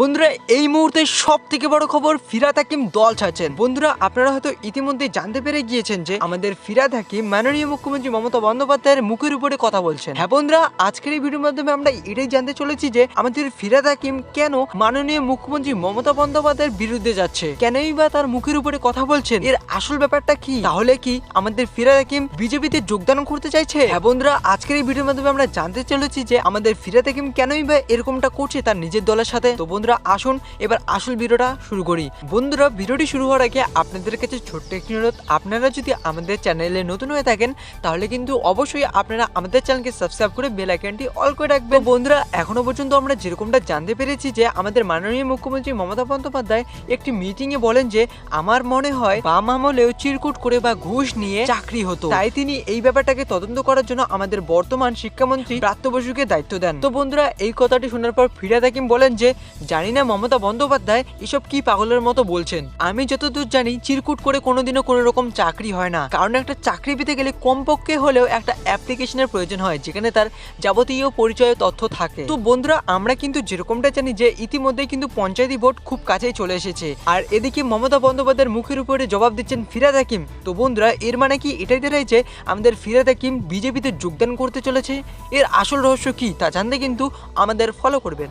বন্ধুরা, এই মুহূর্তে সব থেকে বড় খবর ফিরাদ হাকিম দল ছাড়ছেন। বন্ধুরা, আপনারা হয়তো ইতিমধ্যে জানতে পেরে গিয়েছেন যে আমাদের ফিরাদ হাকিম মাননীয় মুখ্যমন্ত্রী মমতা বন্দ্যোপাধ্যায়ের মুখের উপরে কথা বলছেন। হ্যাঁ বন্ধুরা, আজকের এই ভিডিওর মাধ্যমে আমরা এটাই জানতে চলেছি যে আমাদের ফিরাদ হাকিম কেন মাননীয় মুখ্যমন্ত্রী মমতা বন্দ্যোপাধ্যায়ের বিরুদ্ধে যাচ্ছে? কেনই বা তার মুখের উপরে কথা বলছেন? এর আসল ব্যাপারটা কি? তাহলে কি আমাদের ফিরাদ হাকিম বিজেপিতে যোগদান করতে চাইছে? হ্যাঁ বন্ধুরা, আজকের এই ভিডিওর মাধ্যমে আমরা জানতে চলেছি যে আমাদের ফিরাদ হাকিম কেনই বা এরকমটা করছে তার নিজের দলের সাথে। তো বন্ধুরা, আসুন, এবার আসল ভিডিওটা শুরু করি। বন্ধুরা, ভিডিওটি শুরু হওয়ার আগে আপনাদের কাছে ছোট্ট একটি অনুরোধ। আপনারা যদি আমাদের চ্যানেলে নতুন হয়ে থাকেন, তাহলে কিন্তু অবশ্যই আপনারা আমাদের চ্যানেলকে সাবস্ক্রাইব করে বেল আইকনটি অল করে রাখবেন। বন্ধুরা, এখনও পর্যন্ত আমরা যেরকমটা জানতে পেরেছি যে, আমাদের মাননীয় মুখ্যমন্ত্রী মমতা বন্দ্যোপাধ্যায় একটি মিটিং এ বলেন যে, আমার মনে হয় বাম আমলেও চিরকুট করে বা ঘুষ নিয়ে চাকরি হতো। তাই তিনি এই ব্যাপারটাকে তদন্ত করার জন্য আমাদের বর্তমান শিক্ষামন্ত্রী প্রাপ্ত বসুকে দায়িত্ব দেন। তো বন্ধুরা, এই কথাটি শোনার পর ফিরাদ হাকিম বলেন যে জানি না মমতা বন্দ্যোপাধ্যায় এসব কি পাগলের মতো বলছেন। আমি যতদূর জানি চিরকুট করে কোনোদিনও কোনো রকম চাকরি হয় না। কারণ একটা চাকরি পেতে গেলে কমপক্ষে হলেও একটা অ্যাপ্লিকেশনের প্রয়োজন হয়, যেখানে তার যাবতীয় পরিচয় তথ্য থাকে। তো বন্ধুরা, আমরা কিন্তু যেরকমটা জানি যে ইতিমধ্যে কিন্তু পঞ্চায়েতি ভোট খুব কাছেই চলে এসেছে। আর এদিকে মমতা বন্দ্যোপাধ্যায়ের মুখের উপরে জবাব দিচ্ছেন ফিরাদ হাকিম। তো বন্ধুরা, এর মানে কি? এটাই দাঁড়ায় যে আমাদের ফিরাদ হাকিম বিজেপিতে যোগদান করতে চলেছে। এর আসল রহস্য কি? তা জানতে কিন্তু আমাদের ফলো করবেন।